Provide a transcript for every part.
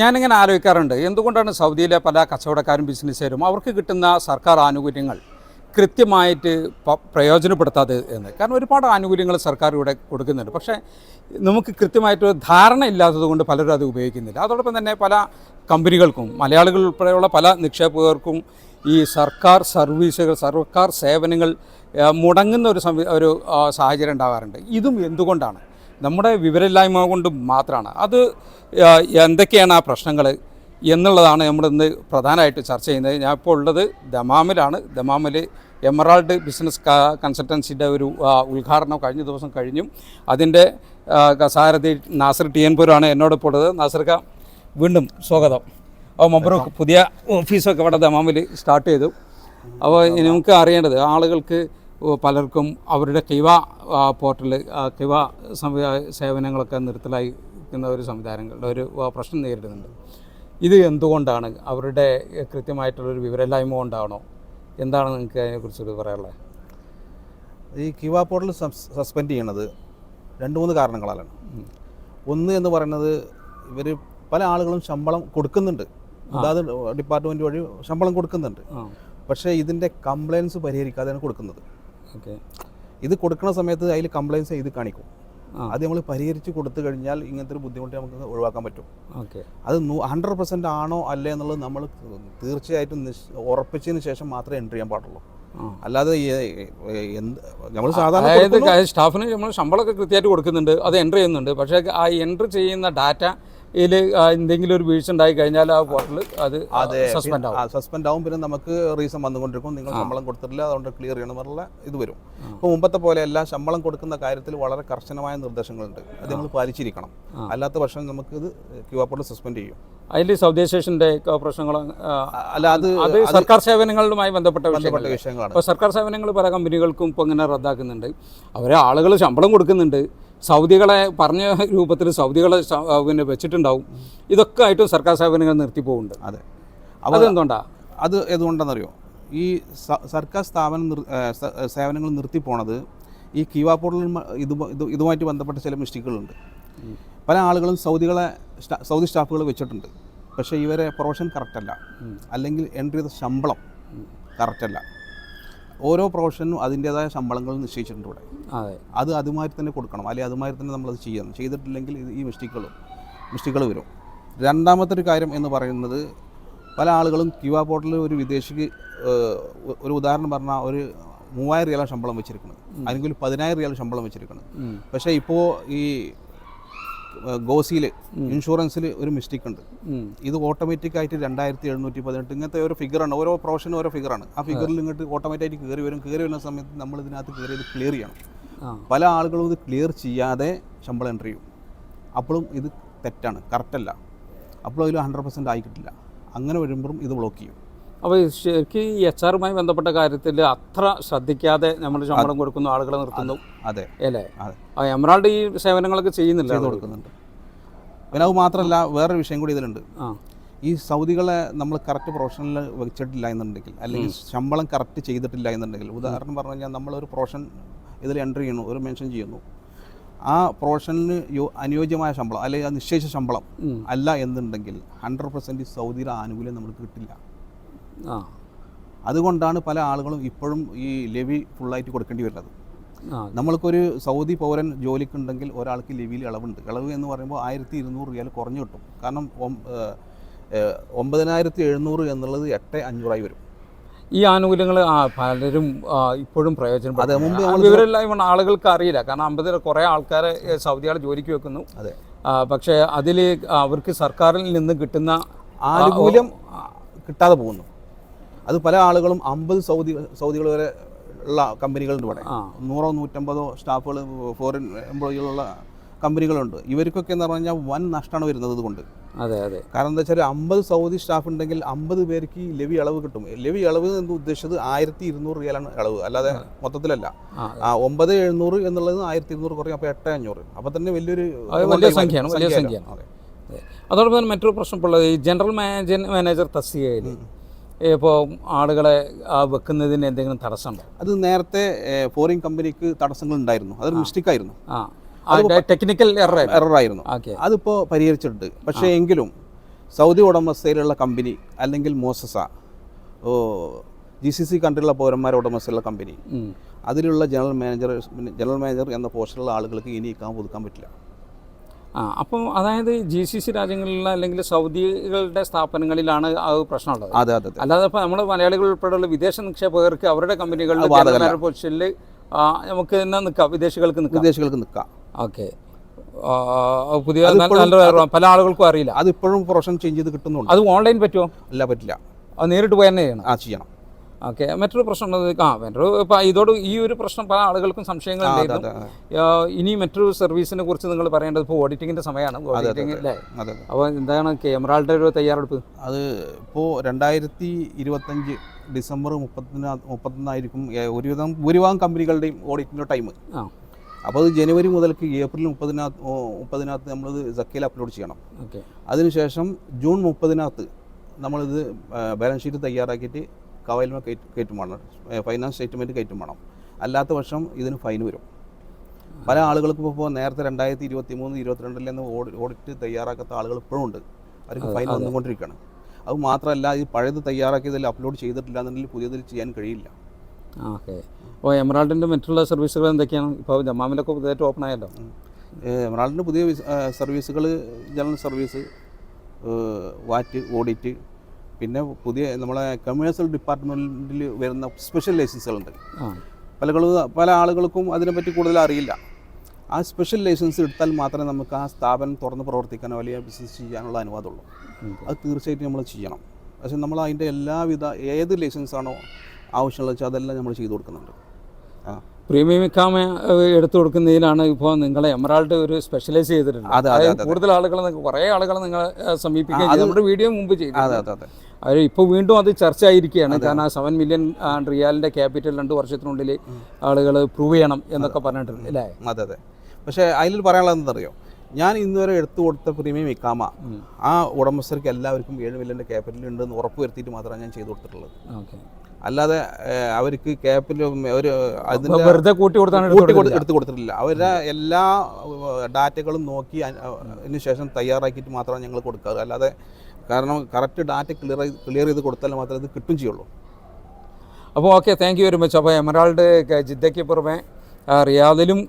ഞാനിങ്ങനെ ആലോചിക്കാറുണ്ട്. എന്തുകൊണ്ടാണ് സൗദിയിലെ പല കച്ചവടക്കാരും ബിസിനസ്സുകാരും അവർക്ക് കിട്ടുന്ന സർക്കാർ ആനുകൂല്യങ്ങൾ കൃത്യമായിട്ട് പ്രയോജനപ്പെടുത്താതെ എന്ന്? കാരണം ഒരുപാട് ആനുകൂല്യങ്ങൾ സർക്കാർ ഇവിടെ കൊടുക്കുന്നുണ്ട്. പക്ഷേ നമുക്ക് കൃത്യമായിട്ട് ഒരു ധാരണ ഇല്ലാത്തത് കൊണ്ട് പലരും അത് ഉപയോഗിക്കുന്നില്ല. അതോടൊപ്പം തന്നെ പല കമ്പനികൾക്കും മലയാളികൾ ഉൾപ്പെടെയുള്ള പല നിക്ഷേപകർക്കും ഈ സർക്കാർ സർവീസുകൾ സർക്കാർ സേവനങ്ങൾ മുടങ്ങുന്ന ഒരു ഒരു സാഹചര്യം ഉണ്ടാകാറുണ്ട്. ഇതും എന്തുകൊണ്ടാണ്? നമ്മുടെ വിവരമില്ലായ്മ കൊണ്ട് മാത്രമാണ് അത് എന്തൊക്കെയാണ് ആ പ്രശ്നങ്ങൾ എന്നുള്ളതാണ് നമ്മൾ ഇന്ന് പ്രധാനമായിട്ട് ചർച്ച ചെയ്യുന്നത്. ഞാൻ ഇപ്പോൾ ഉള്ളത് ദമാമിലാണ്. ദമാമിൽ എമറാൾഡ് ബിസിനസ് കൺസൾട്ടൻസിന്റെ ഒരു ഉദ്ഘാടനം കഴിഞ്ഞ ദിവസം കഴിഞ്ഞു അതിന്റെ സാരഥി നാസർ ടി എൻപൂരാണ് എന്നോട് എന്നോടൊപ്പം ഉള്ളത്. നാസർക്ക വീണ്ടും സ്വാഗതം. അപ്പോൾ മബ്രൂക്ക് പുതിയ ഓഫീസൊക്കെ ഇവിടെ ദമാമിൽ സ്റ്റാർട്ട് ചെയ്തു. അപ്പോൾ നമുക്ക് അറിയേണ്ടത് ആളുകൾക്ക് പലർക്കും അവരുടെ കിവ പോർട്ടൽ കിവ സേവനങ്ങളൊക്കെ നിർത്തലായിരിക്കുന്ന ഒരു സംവിധാനങ്ങളുടെ ഒരു പ്രശ്നം നേരിടുന്നുണ്ട്. ഇത് എന്തുകൊണ്ടാണ്? അവരുടെ കൃത്യമായിട്ടുള്ളൊരു വിവരമില്ലായ്മ കൊണ്ടാണോ? എന്താണ് നിങ്ങൾക്ക് അതിനെക്കുറിച്ച് പറയാനുള്ളത്? ഈ കിവ പോർട്ടൽ സസ്പെൻഡ് ചെയ്യണത് രണ്ട് മൂന്ന് കാരണങ്ങളാലാണ്. ഒന്ന് എന്ന് പറയുന്നത് ഇവർ പല ആളുകളും ശമ്പളം കൊടുക്കുന്നുണ്ട്. അതായത് ഡിപ്പാർട്ട്മെന്റ് വഴി ശമ്പളം കൊടുക്കുന്നുണ്ട്. പക്ഷേ ഇതിന്റെ കംപ്ലയിൻസ് പരിഹരിക്കാതെയാണ് കൊടുക്കുന്നത്. ഇത് കൊടുക്കുന്ന സമയത്ത് അതിൽ കംപ്ലയിൻസ് ചെയ്ത് കാണിക്കും. അത് നമ്മൾ പരിഹരിച്ച് കൊടുത്തു കഴിഞ്ഞാൽ ഇങ്ങനത്തെ ഒരു ബുദ്ധിമുട്ട് നമുക്ക് ഒഴിവാക്കാൻ പറ്റും. ഓക്കെ. അത് ഹൺഡ്രഡ് പെർസെന്റ് ആണോ അല്ലേ എന്നുള്ളത് നമ്മൾ തീർച്ചയായിട്ടും നിശ് ഉറപ്പിച്ചതിന് ശേഷം മാത്രമേ എൻട്രി ചെയ്യാൻ പാടുള്ളൂ. അല്ലാതെ എന്ത് നമ്മൾ സാധാരണ സ്റ്റാഫിന് നമ്മൾ ശമ്പളമൊക്കെ കൃത്യമായിട്ട് കൊടുക്കുന്നുണ്ട് അത് എൻട്രി ചെയ്യുന്നുണ്ട്. പക്ഷേ ആ എൻട്രി ചെയ്യുന്ന ഡാറ്റ ഇതിൽ എന്തെങ്കിലും ഒരു വീഴ്ച ഉണ്ടായി കഴിഞ്ഞാൽ ആ പോർട്ടൽ അത് സസ്പെൻഡ് ആവും. സസ്പെൻഡ് ആവും. പിന്നെ നമുക്ക് റീസൺ വന്നുകൊണ്ടിരിക്കും. നിങ്ങൾ ശമ്പളം കൊടുത്തിട്ടില്ല. അതുകൊണ്ട് ക്ലിയർ ചെയ്യണം എന്നുള്ള ഇത് വരും. ഇപ്പോൾ മുമ്പത്തെ പോലെ എല്ലാ ശമ്പളം കൊടുക്കുന്ന കാര്യത്തിൽ വളരെ കർശനമായ നിർദ്ദേശങ്ങളുണ്ട്. അത് നമ്മൾ പാലിച്ചിരിക്കണം. അല്ലാത്ത പക്ഷം നമുക്ക് ഇത് ക്യൂ ആർ സസ്പെൻഡ് ചെയ്യും. അതിൽ സൗദി ഏഷ്യന്റെ പ്രശ്നങ്ങൾ അല്ല അത് അത് സർക്കാർ സേവനങ്ങളുമായി ബന്ധപ്പെട്ട ബന്ധപ്പെട്ട വിഷയങ്ങളാണ്. അപ്പോൾ സർക്കാർ സേവനങ്ങൾ പല കമ്പനികൾക്കും ഇപ്പോൾ ഇങ്ങനെ റദ്ദാക്കുന്നുണ്ട്. അവരെ ആളുകൾ ശമ്പളം കൊടുക്കുന്നുണ്ട്. സൗദികളെ പറഞ്ഞ രൂപത്തിൽ സൗദികളെ പിന്നെ വെച്ചിട്ടുണ്ടാവും. ഇതൊക്കെ ആയിട്ടും സർക്കാർ സ്ഥാപനങ്ങൾ നിർത്തി പോകുന്നുണ്ട് അതെ. അതെന്തുകൊണ്ടാണ് അത് എന്തുകൊണ്ടാണെന്നറിയോ ഈ സർക്കാർ സ്ഥാപനം സേവനങ്ങൾ നിർത്തിപ്പോണത് ഈ ക്യൂ ആർ പോർട്ടലിൽ ഇത് ഇതുമായിട്ട് ബന്ധപ്പെട്ട ചില മിസ്റ്റേക്കുകളുണ്ട്. പല ആളുകളും സൗദികളെ സൗദി സ്റ്റാഫുകൾ വെച്ചിട്ടുണ്ട്. പക്ഷേ ഇവരെ പ്രൊഫഷൻ കറക്റ്റല്ല. അല്ലെങ്കിൽ എൻട്രി ചെയ്ത ശമ്പളം കറക്റ്റല്ല. ഓരോ പ്രൊഫഷനും അതിന്റെതായ ശമ്പളങ്ങൾ നിശ്ചയിച്ചിട്ടുണ്ട് ഇവിടെ. അതെ. അത് അതുമാതിരി തന്നെ കൊടുക്കണം. അല്ലെങ്കിൽ അതുമാതിരി തന്നെ നമ്മളത് ചെയ്യണം. ചെയ്തിട്ടില്ലെങ്കിൽ ഈ മിസ്റ്റേക്കുകൾ മിസ്റ്റേക്കുകൾ വരും. രണ്ടാമത്തെ ഒരു കാര്യം എന്ന് പറയുന്നത് പല ആളുകളും ക്യൂ ആർ പോർട്ടലിൽ ഒരു വിദേശിക്ക് ഒരു ഉദാഹരണം പറഞ്ഞാൽ ഒരു മൂവായിരം റിയാലാണ് ശമ്പളം വെച്ചിരിക്കുന്നത്. അല്ലെങ്കിൽ ഒരു പതിനായിരം റിയാൽ ശമ്പളം വെച്ചിരിക്കുന്നത്. പക്ഷേ ഇപ്പോൾ ഈ ഗോസിയിൽ ഇൻഷുറൻസിൽ ഒരു മിസ്റ്റേക്ക് ഉണ്ട്. ഇത് ഓട്ടോമാറ്റിക് ആയിട്ട് രണ്ടായിരത്തി എഴുന്നൂറ്റി പതിനെട്ട് ഇങ്ങനത്തെ ഒരു ഫിഗറാണ് ഓരോ പ്രൊഫഷനും ഓരോ ഫിഗറാണ് ആ ഫിഗറിൽ ഇങ്ങോട്ട് ഓട്ടോമാറ്റിക് കയറി വരും. കയറി വരുന്ന സമയത്ത് നമ്മൾ ഇതിനകത്ത് കയറി ഇത് ക്ലിയർ ചെയ്യണം. പല ആളുകളും ഇത് ക്ലിയർ ചെയ്യാതെ ശമ്പളം എൻട്രി ചെയ്യും. അപ്പോഴും ഇത് തെറ്റാണ്. കറക്റ്റല്ല അപ്പോഴും അതിൽ ഹൺഡ്രഡ് പെർസെന്റ് ആയി കിട്ടില്ല അങ്ങനെ വരുമ്പോഴും ഇത് ബ്ലോക്ക് ചെയ്യും. അപ്പോൾ ശരിക്കും ഈ എച്ച് ആറുമായി ബന്ധപ്പെട്ട കാര്യത്തിൽ അത്ര ശ്രദ്ധിക്കാതെ നമ്മൾ ശമ്പളം കൊടുക്കുന്നു ആളുകളെ നിർത്തുന്നു. അതെ. അല്ലേ? അതെ. ആ എമറാൾഡ് ഈ സേവനങ്ങളൊക്കെ ചെയ്യുന്നില്ല ചെയ്ത് കൊടുക്കുന്നുണ്ട്. പിന്നെ അത് മാത്രമല്ല വേറൊരു വിഷയം കൂടി ഇതിലുണ്ട്. ആ. ഈ സൗദികളെ നമ്മൾ കറക്റ്റ് പ്രൊഫഷനിൽ വെച്ചിട്ടില്ല എന്നുണ്ടെങ്കിൽ അല്ലെങ്കിൽ ശമ്പളം കറക്റ്റ് ചെയ്തിട്ടില്ല എന്നുണ്ടെങ്കിൽ ഉദാഹരണം പറഞ്ഞു കഴിഞ്ഞാൽ നമ്മളൊരു പ്രൊഫഷൻ ഇതിൽ എൻട്രി ചെയ്യുന്നു ഒരു മെൻഷൻ ചെയ്യുന്നു. ആ പ്രൊഫഷനിന് യോ അനുയോജ്യമായ ശമ്പളം അല്ലെങ്കിൽ ആ നിശ്ചയിച്ച ശമ്പളം അല്ല എന്നുണ്ടെങ്കിൽ ഹൺഡ്രഡ് പെർസെന്റ് സൗദിയുടെ ആനുകൂല്യം നമുക്ക് കിട്ടില്ല. അതുകൊണ്ടാണ് പല ആളുകളും ഇപ്പോഴും ഈ ലെവി ഫുള്ളായിട്ട് കൊടുക്കേണ്ടി വരുന്നത്. നമ്മൾക്കൊരു സൗദി പൗരൻ ജോലിക്കുണ്ടെങ്കിൽ ഒരാൾക്ക് ലെവിയിൽ ഇളവുണ്ട്. ഇളവ് എന്ന് പറയുമ്പോൾ ആയിരത്തി ഇരുന്നൂറ് റിയാൽ കുറഞ്ഞു കിട്ടും. കാരണം ഒമ്പതിനായിരത്തി എഴുന്നൂറ് എന്നുള്ളത് എട്ട് അഞ്ഞൂറായി വരും. ഈ ആനുകൂല്യങ്ങൾ പലരും ഇപ്പോഴും ഇപ്പോഴും അതെ, പ്രയോജനപ്പെടും മുമ്പ് വിവരമില്ലായ്മ ആളുകൾക്ക് അറിയില്ല. കാരണം അമ്പതിൽ കുറേ ആൾക്കാരെ സൗദിയാൾ ജോലിക്ക് വെക്കുന്നു. അതെ. പക്ഷേ അതിൽ അവർക്ക് സർക്കാരിൽ നിന്ന് കിട്ടുന്ന ആനുകൂല്യം കിട്ടാതെ പോകുന്നു. അത് പല ആളുകളും അമ്പത് സൗദി സൗദികൾ വരെ ഉള്ള കമ്പനികളുണ്ട് ഇവിടെ. നൂറോ നൂറ്റമ്പതോ സ്റ്റാഫുകൾ ഫോറിൻ എംപ്ലോയികളുള്ള കമ്പനികളുണ്ട്. ഇവർക്കൊക്കെ എന്ന് പറഞ്ഞാൽ വൻ നഷ്ടമാണ് വരുന്നത് ഇതുകൊണ്ട്. അതെ അതെ. കാരണം എന്താ വെച്ചാൽ അമ്പത് സൗദി സ്റ്റാഫ് ഉണ്ടെങ്കിൽ അമ്പത് പേർക്ക് ഈ ലെവി ഇളവ് കിട്ടും. ലെവി ഇളവ് എന്ന് ഉദ്ദേശിച്ചത് ആയിരത്തി ഇരുന്നൂറ് റിയാലാണ് ഇളവ് അല്ലാതെ മൊത്തത്തിലല്ല. ആ ഒമ്പത് എഴുന്നൂറ് എന്നുള്ളത് ആയിരത്തി ഇരുന്നൂറ് കുറയും. അപ്പോൾ എട്ട് അഞ്ഞൂറ്. അപ്പോൾ തന്നെ വലിയൊരു വലിയ സംഖ്യയാണ് വലിയ? സംഖ്യയാണ്. അതെ. അതെ. അതോടൊപ്പം തന്നെ മറ്റൊരു പ്രശ്നം ഉള്ളത്. ഈ ജനറൽ മാനേജർ മാനേജർ തസ്തികയിൽ ഇപ്പോൾ ആളുകളെ ആ, വെക്കുന്നതിന് എന്തെങ്കിലും തടസ്സമുണ്ടോ? അത് നേരത്തെ ഫോറിൻ കമ്പനിക്ക് തടസ്സങ്ങൾ ഉണ്ടായിരുന്നു അതൊരു മിസ്റ്റേക്ക് ആയിരുന്നു ആ. ടെക്നിക്കൽ എറർ എററായിരുന്നു അതിപ്പോൾ പരിഹരിച്ചിട്ടുണ്ട്. പക്ഷേ എങ്കിലും സൗദി ഉടമസ്ഥയിലുള്ള കമ്പനി അല്ലെങ്കിൽ മോസസ ഓ ജി സി സി കൺട്രിയിലുള്ള പൗരന്മാരുടെ ഉടമസ്ഥയിലുള്ള കമ്പനി അതിലുള്ള ജനറൽ മാനേജർ ജനറൽ മാനേജർ എന്ന പോസ്റ്റിലുള്ള ആളുകൾക്ക് ഇനി ഇക്കാൻ പുതുക്കാൻ പറ്റില്ല. ആ അപ്പം അതായത് ജി സി സി രാജ്യങ്ങളിലുള്ള അല്ലെങ്കിൽ സൗദികളുടെ സ്ഥാപനങ്ങളിലാണ് ആ പ്രശ്നമുള്ളത്. അതെ അതെ അല്ലാതെ ഇപ്പോൾ നമ്മുടെ മലയാളികൾ ഉൾപ്പെടെയുള്ള വിദേശ നിക്ഷേപകർക്ക് അവരുടെ കമ്പനികളിൽ. പൊസിഷനിൽ നമുക്ക് തന്നെ നിൽക്കാം വിദേശികൾക്ക് നിൽക്കാം വിദേശികൾക്ക് നിൽക്കാം ഓക്കെ. പുതിയ നല്ല- പല ആളുകൾക്കും അറിയില്ല. അത് ഇപ്പോഴും പ്രൊഫഷൻ ചേഞ്ച് ചെയ്ത് കിട്ടുന്നുണ്ട്. അത് ഓൺലൈൻ പറ്റുമോ? അല്ല പറ്റില്ല. അത് നേരിട്ട് പോയി തന്നെ ചെയ്യണം. ആ ചെയ്യണം. ഓക്കെ മറ്റൊരു പ്രശ്നം ആ മറ്റൊരു ഇപ്പം ഇതോട് ഈ ഒരു പ്രശ്നം പല ആളുകൾക്കും സംശയങ്ങൾ ഇനി മറ്റൊരു സർവീസിനെ കുറിച്ച് നിങ്ങൾ പറയേണ്ടത് ഇപ്പോൾ ഓഡിറ്റിങ്ങിന്റെ സമയമാണ്. ഓഡിറ്റിംഗ് അല്ലേ അപ്പോൾ എന്താണ് ക്യാമറകളുടെ ഒരു തയ്യാറെടുപ്പ്? അത് ഇപ്പോൾ രണ്ടായിരത്തി ഇരുപത്തഞ്ച് ഡിസംബർ മുപ്പത്തിന് മുപ്പത്തൊന്നായിരിക്കും ഒരുവിധം ഭൂരിഭാഗം കമ്പനികളുടെയും ഓഡിറ്റിന്റെ ടൈം അപ്പോൾ അത് ജനുവരി മുതൽക്ക് ഏപ്രിൽ മുപ്പതിനകത്ത് മുപ്പതിനകത്ത് നമ്മളിത് സക്കയിൽ അപ്ലോഡ് ചെയ്യണം. ഓക്കെ. അതിനുശേഷം ജൂൺ മുപ്പതിനകത്ത് നമ്മളിത് ബാലൻസ് ഷീറ്റ് തയ്യാറാക്കിയിട്ട് കവയിൽമ കയറ്റും വേണം. ഫൈനാൻസ് സ്റ്റേറ്റ്മെന്റ് കയറ്റും വേണം. അല്ലാത്ത പക്ഷം ഇതിന് ഫൈൻ വരും. പല ആളുകൾക്കും ഇപ്പോൾ നേരത്തെ രണ്ടായിരത്തി ഇരുപത്തി മൂന്ന് ഇരുപത്തിരണ്ടിൽ നിന്ന് ഓഡിറ്റ് തയ്യാറാക്കാത്ത ആളുകൾ ഇപ്പോഴും ഉണ്ട്. അവർക്ക് ഫൈൻ വന്നുകൊണ്ടിരിക്കുകയാണ്. അത് മാത്രമല്ല ഈ പഴയത് തയ്യാറാക്കിയതിൽ അപ്ലോഡ് ചെയ്തിട്ടില്ല എന്നുണ്ടെങ്കിൽ പുതിയതിൽ ചെയ്യാൻ കഴിയില്ല. ഓക്കെ. അപ്പോൾ എമറാൾഡിന്റെ മറ്റുള്ള സർവീസുകൾ എന്തൊക്കെയാണ്? ഇപ്പോൾ ജമാമിലൊക്കെ പുതിയതായിട്ട് ഓപ്പൺ ആയല്ലോ. എമറാൾഡിന്റെ പുതിയ സർവീസുകൾ ജനറൽ സർവീസ് വാറ്റ് ഓഡിറ്റ് പിന്നെ പുതിയ നമ്മളെ കമേഴ്സ്യൽ ഡിപ്പാർട്ട്മെന്റിൽ വരുന്ന സ്പെഷ്യൽ ലൈസൻസുകളുണ്ട് പല പല ആളുകൾക്കും അതിനെപ്പറ്റി കൂടുതൽ അറിയില്ല. ആ സ്പെഷ്യൽ ലൈസൻസ് എടുത്താൽ മാത്രമേ നമുക്ക് ആ സ്ഥാപനം തുറന്ന് പ്രവർത്തിക്കാനോ വലിയ ബിസിനസ് ചെയ്യാനുള്ള അനുവാദമുള്ളൂ. അത് തീർച്ചയായിട്ടും നമ്മൾ ചെയ്യണം. പക്ഷേ നമ്മൾ അതിന്റെ എല്ലാവിധ ഏത് ലൈസൻസാണോ ആവശ്യമുള്ളത് വെച്ചാൽ അതെല്ലാം നമ്മൾ ചെയ്തു കൊടുക്കുന്നുണ്ട്. ആ. പ്രീമിയം ഇക്കാമ എടുത്തു കൊടുക്കുന്നതിലാണ് ഇപ്പോൾ നിങ്ങളെ എമറാൾഡ് ഒരു സ്പെഷ്യലൈസ് ചെയ്തിട്ടുണ്ട് കൂടുതൽ ആളുകൾ കുറേ ആളുകൾ നിങ്ങളെ സമീപിക്കുകയും നമ്മുടെ വീഡിയോ മുമ്പ് ചെയ്തു അതെ അതെ അതെ. അവർ ഇപ്പോൾ വീണ്ടും അത് ചർച്ച ആയിരിക്കുകയാണ്. കാരണം ആ സെവൻ മില്യൺ റിയാലിന്റെ ക്യാപിറ്റൽ രണ്ട് വർഷത്തിനുള്ളിൽ ആളുകൾ പ്രൂവ് ചെയ്യണം എന്നൊക്കെ പറഞ്ഞിട്ടുണ്ട് അല്ലേ? അതെ അതെ. പക്ഷേ അതിൽ പറയാനുള്ളത് എന്താണെന്നറിയോ? ഞാൻ ഇന്നുവരെ എടുത്തു കൊടുത്ത പ്രീമിയം ഇക്കാമ ആ ഉടമസ്ഥർക്ക് എല്ലാവർക്കും ഏഴ് മില്യന്റെ ക്യാപിറ്റൽ ഉണ്ടെന്ന് ഉറപ്പ് വരുത്തിയിട്ട് മാത്രമാണ് ഞാൻ ചെയ്തു കൊടുത്തിട്ടുള്ളത്. ഓക്കെ. അല്ലാതെ അവർക്ക് ക്യാപിറ്റൽ ഒരു അതിന്റെ വെറുതെ കൂട്ടി കൊടുത്താണ് എടുത്ത് കൂട്ടി. കൊടുത്തിട്ടില്ല. അവരുടെ എല്ലാ ഡാറ്റകളും നോക്കി അതിന് ശേഷം തയ്യാറാക്കിയിട്ട് മാത്രമാണ് ഞങ്ങൾ കൊടുക്കാറ്. അല്ലാതെ കാരണം കറക്റ്റ് ഡാറ്റ ക്ലിയർ ക്ലിയർ ചെയ്ത് കൊടുത്താൽ മാത്രമേ ഇത് കിട്ടും ചെയ്യുള്ളൂ. അപ്പോൾ okay thank you very much അപ്പോൾ എമറാൾഡ് ജിദ്ദയ്ക്ക് പുറമെ റിയാദിലും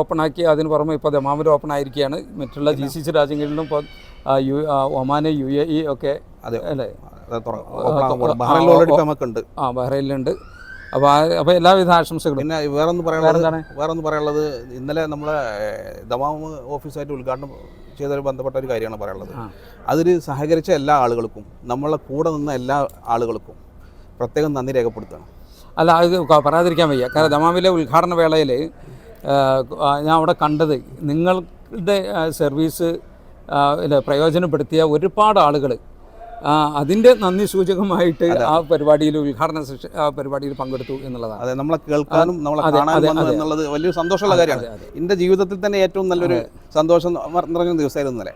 ഓപ്പൺ ആക്കി അതിന് പുറമെ ഇപ്പോൾ ദമാമിലും ഓപ്പൺ ആയിരിക്കുകയാണ് മറ്റുള്ള ജി സി സി രാജ്യങ്ങളിലും ഇപ്പോൾ യു ഒമാന് യു എ ഇ ഒക്കെ അതെ. അല്ലേ? ബഹ്റൈനിൽ ഓൾറെഡി ഇപ്പം നമുക്കുണ്ട്. ആ ബഹ്റൈനിലുണ്ട്. അപ്പോൾ അപ്പോൾ എല്ലാവിധ ആശംസകളും. പിന്നെ വേറൊന്ന് പറയാനുള്ളത്? വേറൊന്ന് പറയാനുള്ളത് ഇന്നലെ നമ്മളെ ഏഹ്, ദമാം ഓഫീസായിട്ട് ഉദ്ഘാടനം ചെയ്തതിൽ ബന്ധപ്പെട്ട ഒരു കാര്യമാണ് പറയാനുള്ളത്. അതിൽ സഹകരിച്ച എല്ലാ ആളുകൾക്കും നമ്മളെ കൂടെ നിന്ന എല്ലാ ആളുകൾക്കും പ്രത്യേകം നന്ദി രേഖപ്പെടുത്തണം അല്ല അത് പറയാതിരിക്കാൻ വയ്യ. കാരണം ദമാമിലെ ഉദ്ഘാടന വേളയിൽ ഞാൻ അവിടെ കണ്ടത് നിങ്ങളുടെ സർവീസ് പ്രയോജനപ്പെടുത്തിയ ഒരുപാട് ആളുകൾ അതിന്റെ നന്ദി സൂചകമായിട്ട് ആ പരിപാടിയിൽ ഉദ്ഘാടന പരിപാടിയിൽ പങ്കെടുത്തു എന്നുള്ളതാണ്. അതെ നമ്മളെ കേൾക്കാനും നമ്മളെ കാണാനും. എന്നുള്ളത് വലിയ സന്തോഷമുള്ള കാര്യമാണ്. എന്റെ ജീവിതത്തിൽ തന്നെ ഏറ്റവും നല്ലൊരു സന്തോഷം നിറഞ്ഞ ദിവസമായിരുന്നു ഇന്നലെ.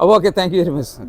അപ്പോൾ okay thank you very much